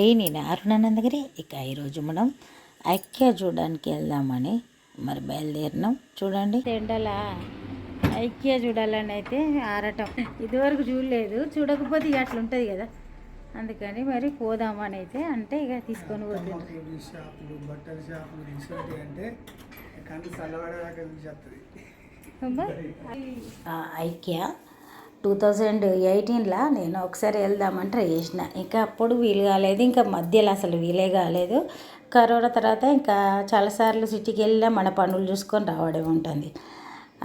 అండి నేను అరుణానందగిరి ఇక ఈరోజు మనం ఐక్య చూడడానికి వెళ్దామని మరి బయలుదేరినాం. చూడండి. ఎండల ఐక్య చూడాలని అయితే ఆరటం. ఇదివరకు చూడలేదు. చూడకపోతే ఇక అట్లా ఉంటుంది కదా. అందుకని మరి పోదామని అయితే అంటే ఇక తీసుకొని పోతుంది. ఈ షాపులు బట్టల షాపులు ఇటువంటి అంటే కంటి చల్లబడేదాకా చూసేస్తుంది ఐక్య టూ థౌజండ్ ఎయిటీన్లో నేను ఒకసారి వెళ్దామని ట్రై చేసిన. ఇంకా అప్పుడు వీలు కాలేదు ఇంకా మధ్యలో అసలు వీలే కాలేదు. కరోనా తర్వాత ఇంకా చాలాసార్లు సిటీకి వెళ్ళినా మన పనులు చూసుకొని రావడం ఉంటుంది.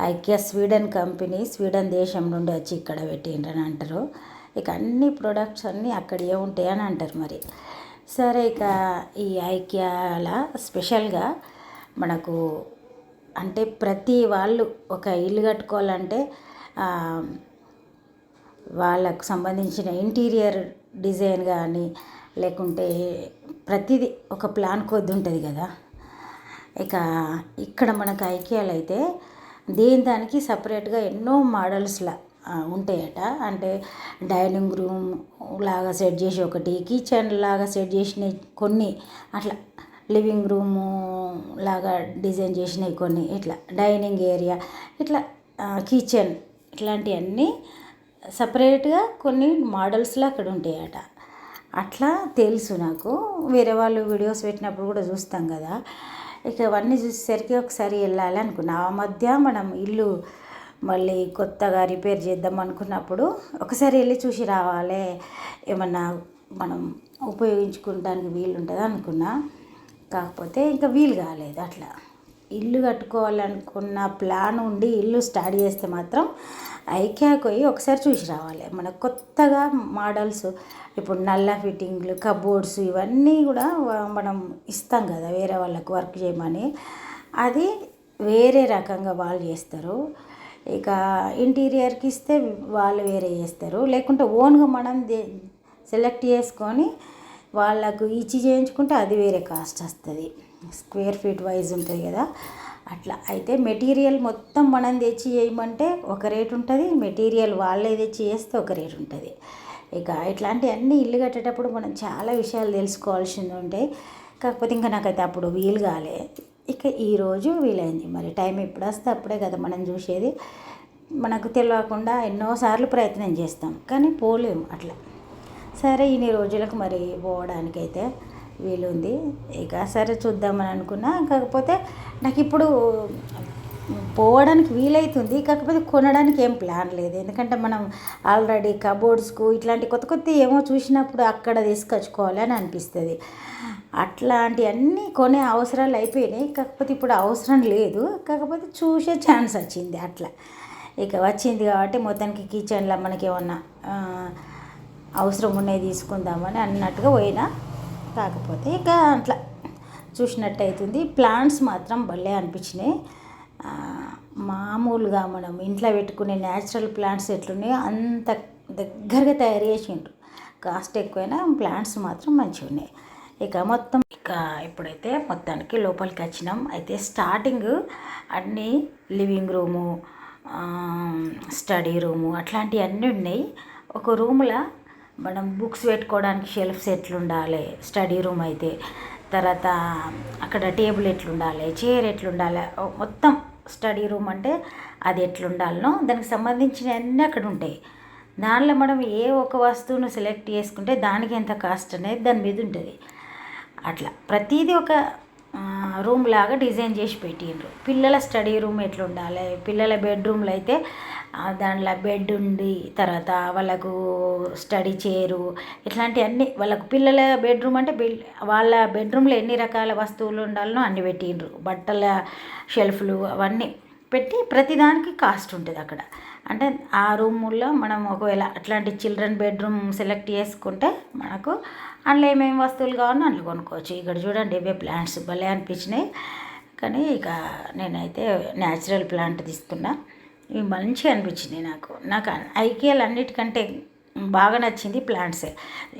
ఐక్య స్వీడన్ కంపెనీ స్వీడన్ దేశం నుండి వచ్చి ఇక్కడ పెట్టిండ్రని అంటారు. ఇక అన్ని ప్రొడక్ట్స్ అన్నీ అక్కడే ఉంటాయి అని అంటారు మరి. సరే ఇక ఈ ఐక్యాల స్పెషల్గా మనకు అంటే ప్రతి వాళ్ళు ఒక ఇల్లు కట్టుకోవాలంటే వాళ్ళకు సంబంధించిన ఇంటీరియర్ డిజైన్ కానీ లేకుంటే ప్రతిదీ ఒక ప్లాన్ కొద్ది ఉంటుంది కదా. ఇక ఇక్కడ మనకు ఐకియాలు అయితే దేని దానికి సపరేట్గా ఎన్నో మోడల్స్లా ఉంటాయట. అంటే డైనింగ్ రూమ్ లాగా సెట్ చేసి ఒకటి కిచెన్ లాగా సెట్ చేసిన కొన్ని అట్లా లివింగ్ రూము లాగా డిజైన్ చేసినవి కొన్ని ఇట్లా డైనింగ్ ఏరియా ఇట్లా కిచెన్ ఇట్లాంటివన్నీ సపరేట్గా కొన్ని మోడల్స్లో అక్కడ ఉంటాయట. అట్లా తెలుసు నాకు. వేరే వాళ్ళు వీడియోస్ పెట్టినప్పుడు కూడా చూస్తాం కదా. ఇక అవన్నీ చూసేసరికి ఒకసారి వెళ్ళాలి అనుకున్నా. ఆ మధ్య మనం ఇల్లు మళ్ళీ కొత్తగా రిపేర్ చేద్దాం అనుకున్నప్పుడు ఒకసారి వెళ్ళి చూసి రావాలి. ఏమన్నా మనం ఉపయోగించుకోవడానికి వీలు ఉంటుంది అనుకున్నా. కాకపోతే ఇంకా వీలు కాలేదు అట్లా. ఇల్లు కట్టుకోవాలనుకున్న ప్లాన్ ఉండి ఇల్లు స్టార్ట్ చేస్తే మాత్రం ఐక్యాకి పోయి ఒకసారి చూసి రావాలి. మన కొత్తగా మోడల్స్ ఇప్పుడు నల్ల ఫిట్టింగ్లు కబోర్డ్స్ ఇవన్నీ కూడా మనం ఇస్తాం కదా వేరే వాళ్ళకు వర్క్ చేయమని. అది వేరే రకంగా వాళ్ళు చేస్తారు. ఇక ఇంటీరియర్కి ఇస్తే వాళ్ళు వేరే చేస్తారు. లేకుంటే ఓన్గా మనం దే- సెలెక్ట్ చేసుకొని వాళ్ళకు ఇచ్చి చేయించుకుంటే అది వేరే కాస్ట్ వస్తుంది. స్క్వేర్ ఫీట్ వైజ్ ఉంటుంది కదా. అట్లా. అయితే మెటీరియల్ మొత్తం మనం తెచ్చి చేయమంటే ఒక రేట్ ఉంటుంది. మెటీరియల్ వాళ్ళే తెచ్చి చేస్తే ఒక రేట్ ఉంటుంది. ఇక ఇట్లాంటివన్నీ ఇల్లు కట్టేటప్పుడు మనం చాలా విషయాలు తెలుసుకోవాల్సింది ఉంటాయి కాకపోతే ఇంకా నాకైతే అప్పుడు వీలు కాలే. ఇక ఈరోజు వీలైంది. మరి టైం ఎప్పుడు వస్తే అప్పుడే కదా మనం చూసేది. మనకు తెలియకుండా ఎన్నోసార్లు ప్రయత్నం చేస్తాం. కానీ పోలేము అట్లా. సరే ఇన్ని రోజులకు మరి పోవడానికైతే వీలుంది. ఇక సరే చూద్దామని అనుకున్నా. కాకపోతే నాకు ఇప్పుడు పోవడానికి వీలైతుంది. కాకపోతే కొనడానికి ఏం ప్లాన్ లేదు. ఎందుకంటే మనం ఆల్రెడీ కబోర్డ్స్కు ఇట్లాంటి కొత్త కొత్త ఏమో చూసినప్పుడు అక్కడ తీసుకొచ్చుకోవాలి అని అనిపిస్తుంది. అట్లాంటి అన్నీ కొనే అవసరాలు అయిపోయినాయి. కాకపోతే ఇప్పుడు అవసరం లేదు. కాకపోతే చూసే ఛాన్స్ వచ్చింది అట్లా. ఇక వచ్చింది కాబట్టి మొత్తానికి కిచెన్లో మనకి ఏమన్నా అవసరం ఉన్నాయి తీసుకుందామని అన్నట్టుగా పోయినా. కాకపోతే ఇక అట్లా చూసినట్టు అవుతుంది ప్లాంట్స్ మాత్రం భలే అనిపించినాయి. మామూలుగా మనం ఇంట్లో పెట్టుకునే న్యాచురల్ ప్లాంట్స్ ఎట్లున్నాయో అంత దగ్గరగా తయారు చేసిండ్రు. కాస్ట్ ఎక్కువైనా ప్లాంట్స్ మాత్రం మంచిగా ఉన్నాయి. ఇక మొత్తం ఇక ఇప్పుడైతే మొత్తానికి లోపలికి వచ్చినాం. అయితే స్టార్టింగ్ అన్నీ లివింగ్ రూము స్టడీ రూము అట్లాంటివి అన్నీ ఉన్నాయి. ఒక రూమ్లో మనం బుక్స్ పెట్టుకోవడానికి షెల్ఫ్స్ ఎట్లుండాలి స్టడీ రూమ్ అయితే. తర్వాత అక్కడ టేబుల్ ఎట్లుండాలి చైర్ ఎట్లుండాలి మొత్తం స్టడీ రూమ్ అంటే అది ఎట్లుండాలనో దానికి సంబంధించిన అన్నీ అక్కడ ఉంటాయి. దానిలో మనం ఏ ఒక వస్తువును సెలెక్ట్ చేసుకుంటే దానికి ఎంత కాస్ట్ అనేది దాని మీద ఉంటుంది. అట్లా ప్రతిదీ ఒక రూమ్ లాగా డిజైన్ చేసి పెట్టిండ్రు. పిల్లల స్టడీ రూమ్ ఎట్లా ఉండాలి పిల్లల బెడ్రూమ్లో అయితే దాంట్లో బెడ్ ఉండి తర్వాత వాళ్ళకు స్టడీ చైరు ఇట్లాంటివన్నీ వాళ్ళకు పిల్లల బెడ్రూమ్ అంటే బిల్ వాళ్ళ బెడ్రూమ్లో ఎన్ని రకాల వస్తువులు ఉండాలనో అన్ని పెట్టిండ్రు. బట్టల షెల్ఫ్లు అవన్నీ పెట్టి ప్రతిదానికి కాస్ట్ ఉంటుంది అక్కడ. అంటే ఆ రూముల్లో మనం ఒకవేళ అట్లాంటి చిల్డ్రన్ బెడ్రూమ్ సెలెక్ట్ చేసుకుంటే మనకు అందులో ఏమేమి వస్తువులు కావాలో అందులో కొనుక్కోవచ్చు. ఇక్కడ చూడండి ఇవే ప్లాంట్స్ భలే అనిపించినాయి. కానీ ఇక నేనైతే న్యాచురల్ ప్లాంట్ తీసుకున్నా. ఇవి మంచిగా అనిపించినాయి నాకు. నాకు ఐకేఎల్ అన్నిటికంటే బాగా నచ్చింది ప్లాంట్సే.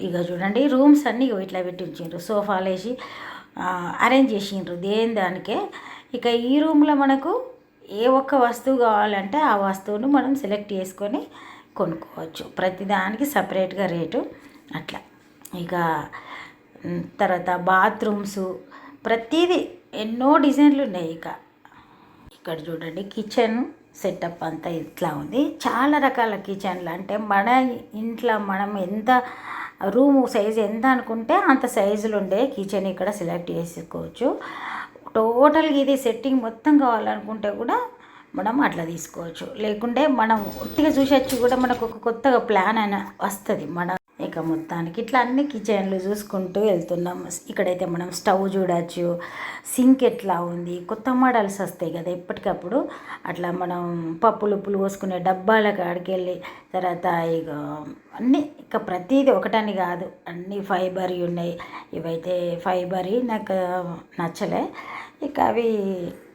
ఇక చూడండి రూమ్స్ అన్నీ ఇట్లా పెట్టి ఉంచారు సోఫాలు వేసి అరేంజ్ చేసిండ్రు. దేని దానికే. ఇక ఈ రూమ్లో మనకు ఏ ఒక్క వస్తువు కావాలంటే ఆ వస్తువును మనం సెలెక్ట్ చేసుకొని కొనుక్కోవచ్చు. ప్రతిదానికి సపరేట్గా రేటు అట్లా. ఇక తర్వాత బాత్రూమ్స్ ప్రతిదీ ఎన్నో డిజైన్లు ఉన్నాయి ఇక. ఇక్కడ చూడండి కిచెన్ సెటప్ అంతా ఇట్లా ఉంది. చాలా రకాల కిచెన్లు అంటే మన ఇంట్లో మనం ఎంత రూమ్ సైజ్ ఎంత అనుకుంటే అంత సైజులు ఉండే కిచెన్ ఇక్కడ సెలెక్ట్ చేసుకోవచ్చు. టోటల్గా ఇది సెట్టింగ్ మొత్తం కావాలనుకుంటే కూడా మనం అట్లా తీసుకోవచ్చు. లేకుంటే మనం ఒట్టిగా చూసొచ్చి కూడా మనకు ఒక కొత్తగా ప్లాన్ అయినా వస్తుంది. మన ఇక మొత్తానికి ఇట్లా అన్ని కిచెన్లు చూసుకుంటూ వెళ్తున్నాం. ఇక్కడైతే మనం స్టవ్ చూడవచ్చు సింక్ ఎట్లా ఉంది కొత్త మోడల్స్ వస్తాయి కదా ఎప్పటికప్పుడు అట్లా మనం పప్పులు ఉప్పులు పోసుకునే డబ్బాల కాడికి వెళ్ళి తర్వాత ఇక అన్నీ ఇక ప్రతిదీ ఒకటని కాదు అన్నీ ఫైబర్ ఉన్నాయి. ఇవైతే ఫైబర్ నాకు నచ్చలే. ఇక అవి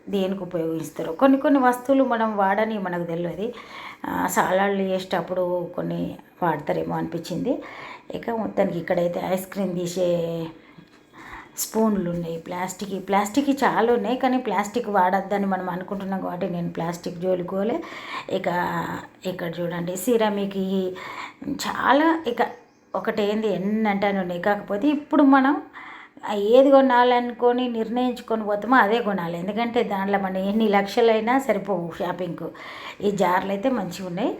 దేనికి ఉపయోగిస్తారు? కొన్ని కొన్ని వస్తువులు మనం వాడని మనకు తెలియదు. సాలాళ్ళు చేసేటప్పుడు కొన్ని వాడతారేమో అనిపించింది. ఇక మొత్తానికి ఇక్కడైతే ఐస్ క్రీమ్ తీసే స్పూన్లు ఉన్నాయి. ప్లాస్టిక్ ప్లాస్టిక్ చాలా ఉన్నాయి కానీ ప్లాస్టిక్ వాడొద్దని మనం అనుకుంటున్నాం కాబట్టి నేను ప్లాస్టిక్ జోలుకోలే. ఇక ఇక్కడ చూడండి సిరామిక్ చాలా ఇక ఒకటేంది ఎన్ని అంటాను ఉన్నాయి. కాకపోతే ఇప్పుడు మనం ఏది కొనాలనుకొని నిర్ణయించుకొని పోతామో అదే కొనాలి. ఎందుకంటే దాంట్లో మనం ఎన్ని లక్షలైనా సరిపోవు షాపింగ్కు. ఈ జార్లు అయితే మంచిగా ఉన్నాయి.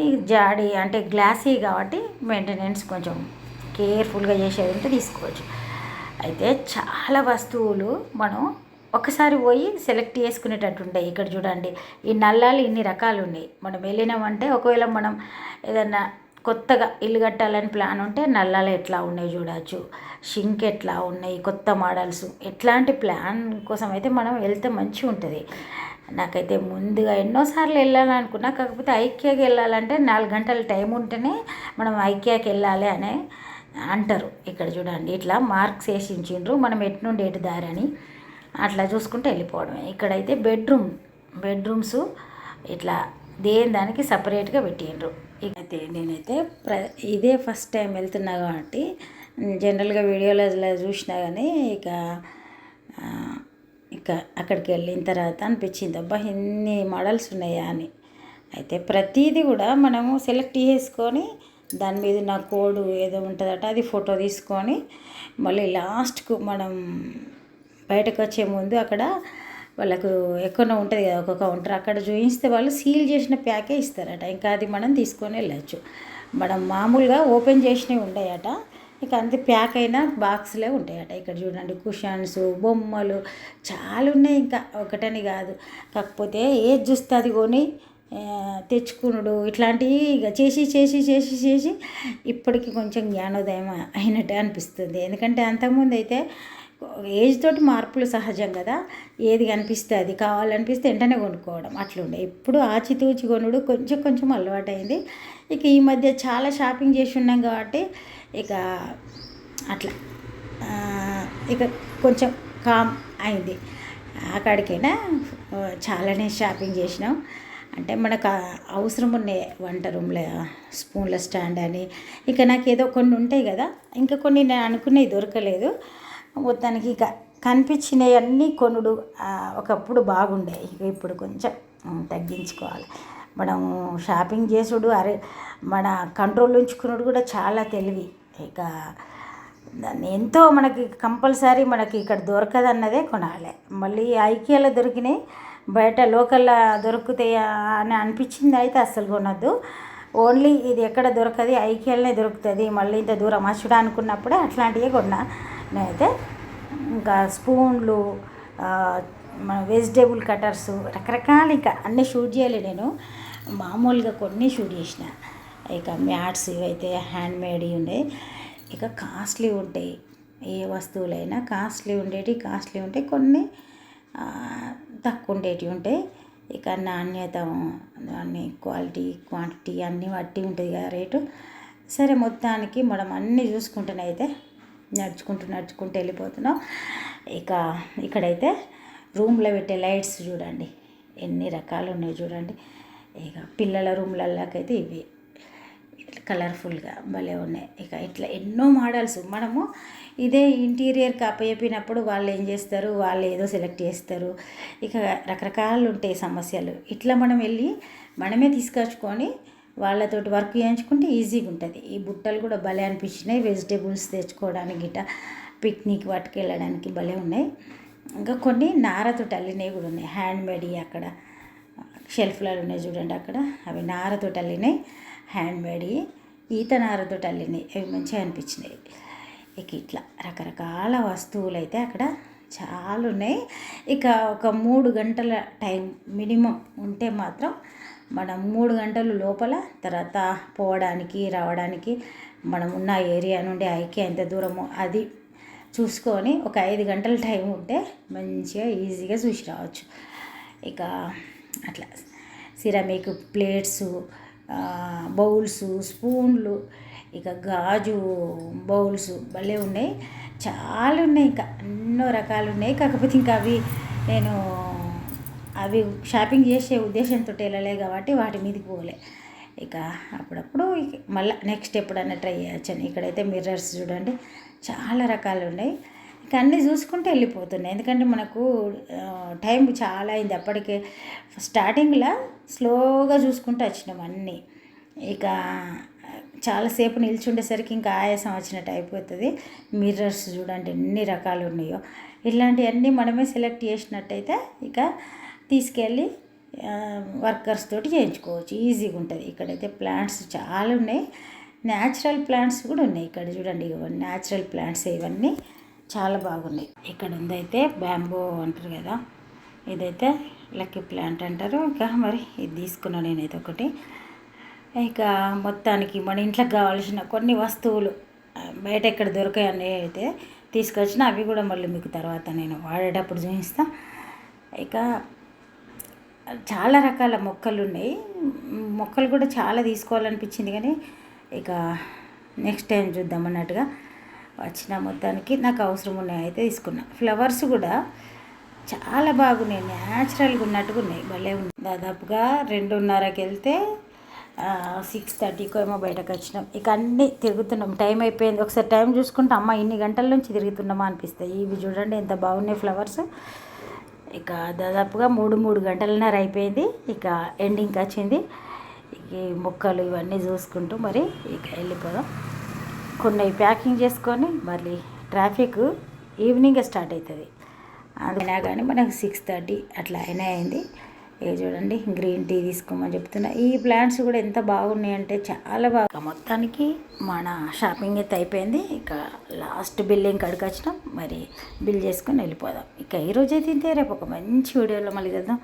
ఈ జాడి అంటే గ్లాసీ కాబట్టి మెయింటెనెన్స్ కొంచెం కేర్ఫుల్గా చేసేది ఉంటే తీసుకోవచ్చు. అయితే చాలా వస్తువులు మనం ఒకసారి పోయి సెలెక్ట్ చేసుకునేటట్టు ఉంటాయి. ఇక్కడ చూడండి ఈ నల్లాలు ఇన్ని రకాలు ఉన్నాయి. మనం వెళ్ళినామంటే ఒకవేళ మనం ఏదన్నా కొత్తగా ఇల్లు కట్టాలని ప్లాన్ ఉంటే నల్లాలు ఎట్లా ఉన్నాయి చూడవచ్చు షింక్ ఎట్లా ఉన్నాయి కొత్త మోడల్స్. ఎట్లాంటి ప్లాన్ కోసం అయితే మనం వెళ్తే మంచిగా ఉంటుంది. నాకైతే ముందుగా ఎన్నోసార్లు వెళ్ళాలనుకున్నా కాకపోతే ఐక్యాకి వెళ్ళాలంటే నాలుగు గంటల టైం ఉంటేనే మనం ఐక్యాకి వెళ్ళాలి అనే అంటారు. ఇక్కడ చూడండి ఇట్లా మార్క్స్ వేసి ఇచ్చిండ్రు మనం ఎటు నుండి ఎటు దారి అని అట్లా చూసుకుంటే వెళ్ళిపోవడమే. ఇక్కడైతే బెడ్రూమ్ బెడ్రూమ్స్ ఇట్లా దేని దానికి సపరేట్గా పెట్టిండ్రు. అయితే నేనైతే ప్ర ఇదే ఫస్ట్ టైం వెళ్తున్నా కాబట్టి జనరల్గా వీడియోలో చూసినా కానీ ఇక ఇక అక్కడికి వెళ్ళిన తర్వాత అనిపించింది అబ్బా ఎన్ని మోడల్స్ ఉన్నాయా అని. అయితే ప్రతిదీ కూడా మనము సెలెక్ట్ చేసుకొని దాని మీద నా కోడ్ ఏదో ఉంటుందట అది ఫోటో తీసుకొని మళ్ళీ లాస్ట్కు మనం బయటకు వచ్చే ముందు అక్కడ వాళ్ళకు ఎక్కువ ఉంటుంది కదా ఒక కౌంటర్ అక్కడ చూపిస్తే వాళ్ళు సీల్ చేసిన ప్యాకే ఇస్తారట. ఇంకా అది మనం తీసుకొని వెళ్ళచ్చు. మనం మామూలుగా ఓపెన్ చేసినవి ఉంటాయట ఇక అంతే ప్యాక్ అయిన బాక్స్లే ఉంటాయట. ఇక్కడ చూడండి కుషన్స్ బొమ్మలు చాలా ఉన్నాయి ఇంకా. ఒకటని కాదు. కాకపోతే ఏది చూస్తే అది కొని తెచ్చుకునుడు. ఇట్లాంటివి ఇక చేసి చేసి చేసి చేసి ఇప్పటికి కొంచెం జ్ఞానోదయం అయినట్టు అనిపిస్తుంది. ఎందుకంటే అంతకుముందు అయితే ఏజ్ తోటి మార్పులు సహజం కదా. ఏది కనిపిస్తే అది కావాలనిపిస్తే వెంటనే కొనుక్కోవడం. అట్లుండే. ఇప్పుడు ఆచితూచి కొనుడు కొంచెం కొంచెం అలవాటైంది. ఇక ఈ మధ్య చాలా షాపింగ్ చేసి ఉన్నాం కాబట్టి ఇక అట్లా. ఇక కొంచెం కామ్ అయింది. అక్కడికైనా చాలానే షాపింగ్ చేసినాం. అంటే మనకు అవసరం ఉన్నాయి వంట రూమ్లో స్పూన్ల స్టాండ్ అని. ఇక నాకు ఏదో కొన్ని ఉంటాయి కదా. ఇంకా కొన్ని నేను అనుకునేవి దొరకలేదు. మొత్తానికి ఇక కనిపించినవి అన్నీ కొనుడు ఒకప్పుడు బాగుండే. ఇప్పుడు కొంచెం తగ్గించుకోవాలి. మనం షాపింగ్ చేసుడు అరే మన కంట్రోల్ ఉంచుకున్నాడు కూడా చాలా తెలివి. ఇక దాన్ని ఎంతో మనకి కంపల్సరీ మనకి ఇక్కడ దొరకదన్నదే కొనాలి. మళ్ళీ ఐకియాలో దొరికినాయి బయట లోకల్లో దొరుకుతాయా అని అనిపించింది అయితే అస్సలు కొనొద్దు. ఓన్లీ ఇది ఎక్కడ దొరకది ఐకియాలనే దొరుకుతుంది. మళ్ళీ ఇంత దూరం అచ్చుడా అనుకున్నప్పుడే అట్లాంటివే కొన్నా. నేనైతే ఇంకా స్పూన్లు మన వెజిటేబుల్ కటర్స్ రకరకాల ఇంకా అన్నీ షూట్ చేయలే నేను. మామూలుగా కొన్ని షూట్ చేసిన. ఇక మ్యాట్స్ ఇవైతే హ్యాండ్ మేడ్ ఉండే. ఇక కాస్ట్లీ ఉంటాయి. ఏ వస్తువులైనా కాస్ట్లీ ఉండేవి కాస్ట్లీ ఉంటాయి. కొన్ని తక్కువ ఉండేటివి ఉంటాయి. ఇక నాణ్యత అన్ని క్వాలిటీ క్వాంటిటీ అన్నీ బట్టి ఉంటుంది కదా రేటు. సరే మొత్తానికి మనం అన్నీ చూసుకుంటేనైతే నడుచుకుంటూ నడుచుకుంటూ వెళ్ళిపోతున్నాం. ఇక ఇక్కడైతే రూమ్లో పెట్టే లైట్స్ చూడండి. ఎన్ని రకాలు ఉన్నాయి చూడండి. ఇక పిల్లల రూమ్లలోకైతే ఇవి. కలర్ఫుల్గా భలే ఉన్నాయి. ఇక ఇట్లా ఎన్నో మోడల్స్. మనము ఇదే ఇంటీరియర్కి అప్పచెప్పినప్పుడు వాళ్ళు ఏం చేస్తారు? వాళ్ళు ఏదో సెలెక్ట్ చేస్తారు. ఇక రకరకాలు ఉంటాయి సమస్యలు. ఇట్లా మనం వెళ్ళి మనమే తీసుకొచ్చుకొని వాళ్ళతోటి వర్క్ చేయించుకుంటే ఈజీగా ఉంటుంది. ఈ బుట్టలు కూడా భలే అనిపించినాయి. వెజిటేబుల్స్ తెచ్చుకోవడానికి గిట్ట పిక్నిక్ పట్టుకెళ్ళడానికి భలే ఉన్నాయి. ఇంకా కొన్ని నారతోటి అల్లినవి కూడా ఉన్నాయి. హ్యాండ్ మేడ్ అక్కడ షెల్ఫ్లలో ఉన్నాయి చూడండి అక్కడ. అవి నారతోటి అల్లినాయి హ్యాండ్ మేడ్ ఈత నారతోటి అల్లినాయి అవి మంచిగా అనిపించినాయి. ఇక ఇట్లా రకరకాల వస్తువులు అయితే అక్కడ చాలా ఉన్నాయి. ఇక ఒక మూడు గంటల టైం మినిమం ఉంటే మాత్రం మనం మూడు గంటలు లోపల తర్వాత పోవడానికి రావడానికి మనం ఉన్న ఏరియా నుండి ఐకే ఎంత దూరమో అది చూసుకొని ఒక ఐదు గంటల టైం ఉంటే మంచిగా ఈజీగా చూసి రావచ్చు. ఇక అట్లా సిరమిక్ ప్లేట్స్ బౌల్స్ స్పూన్లు ఇక గాజు బౌల్స్ భలే ఉన్నాయి. చాలా ఉన్నాయి ఇంకా ఎన్నో రకాలు ఉన్నాయి. కాకపోతే ఇంకా అవి నేను అవి షాపింగ్ చేసే ఉద్దేశంతో వెళ్ళలే కాబట్టి వాటి మీదకి పోలే. ఇక అప్పుడప్పుడు మళ్ళీ నెక్స్ట్ ఎప్పుడైనా ట్రై చేయొచ్చని ఇక్కడైతే మిర్రర్స్ చూడండి చాలా రకాలు ఉన్నాయి. ఇక అన్నీ చూసుకుంటే వెళ్ళిపోతున్నాయి. ఎందుకంటే మనకు టైం చాలా అయింది. అప్పటికే స్టార్టింగ్లో స్లోగా చూసుకుంటూ వచ్చినాం అన్నీ. ఇక చాలాసేపు నిల్చుండేసరికి ఇంకా ఆయాసం వచ్చినట్టు అయిపోతుంది. మిర్రర్స్ చూడండి ఎన్ని రకాలు ఉన్నాయో. ఇలాంటివన్నీ మనమే సెలెక్ట్ చేసినట్టయితే ఇక తీసుకెళ్ళి వర్కర్స్ తోటి చేయించుకోవచ్చు. ఈజీగా ఉంటుంది. ఇక్కడైతే ప్లాంట్స్ చాలా ఉన్నాయి. న్యాచురల్ ప్లాంట్స్ కూడా ఉన్నాయి ఇక్కడ చూడండి. ఇవన్నీ న్యాచురల్ ప్లాంట్స్ ఇవన్నీ చాలా బాగున్నాయి. ఇక్కడ ఉందైతే బ్యాంబో అంటారు కదా. ఇదైతే లక్కీ ప్లాంట్ అంటారు. ఇంకా మరి ఇది తీసుకున్నాను నేనైతే ఒకటి. ఇక మొత్తానికి మన ఇంట్లోకి కావాల్సిన కొన్ని వస్తువులు బయట ఎక్కడ దొరికాయని అయితే తీసుకొచ్చిన అవి కూడా మళ్ళీ మీకు తర్వాత నేను వాడేటప్పుడు చూపిస్తాను ఇక చాలా రకాల మొక్కలు ఉన్నాయి మొక్కలు కూడా చాలా తీసుకోవాలనిపించింది కానీ ఇక నెక్స్ట్ టైం చూద్దాం అన్నట్టుగా వచ్చిన మొత్తానికి నాకు అవసరం ఉన్నాయి అయితే తీసుకున్నా. ఫ్లవర్స్ కూడా చాలా బాగున్నాయి. న్యాచురల్గా ఉన్నట్టుగా ఉన్నాయి. భలే ఉన్నాయి. దాదాపుగా రెండున్నరకి వెళ్తే సిక్స్ థర్టీకి ఏమో బయటకు వచ్చినాం. ఇక అన్నీ తిరుగుతున్నాం. టైం అయిపోయింది. ఒకసారి టైం చూసుకుంటే అమ్మ ఇన్ని గంటల నుంచి తిరుగుతున్నామా అనిపిస్తాయి. ఇవి చూడండి ఎంత బాగున్నాయి ఫ్లవర్స్ ఇక దాదాపుగా మూడు మూడు గంటలన్నర అయిపోయింది. ఇక ఎండింగ్కి వచ్చింది. ఇక ఈ మొక్కలు ఇవన్నీ చూసుకుంటూ మరి ఇక వెళ్ళిపోదాం. కొన్ని ప్యాకింగ్ చేసుకొని మళ్ళీ ట్రాఫిక్ ఈవినింగ్ స్టార్ట్ అవుతుంది. అయినా కానీ మనకు సిక్స్ థర్టీ అట్లా అయినా అయింది ఇక చూడండి గ్రీన్ టీ తీసుకోమని చెప్తున్నా. ఈ ప్లాంట్స్ కూడా ఎంత బాగున్నాయంటే చాలా బాగా మొత్తానికి మన షాపింగ్ అయితే అయిపోయింది. ఇక లాస్ట్ బిల్లింగ్ కాడికి వచ్చినాం. మరి బిల్ చేసుకొని వెళ్ళిపోదాం. ఇక ఈరోజు అయితే ఇంతే రేపు ఒక మంచి వీడియోలో మళ్ళీ చేద్దాం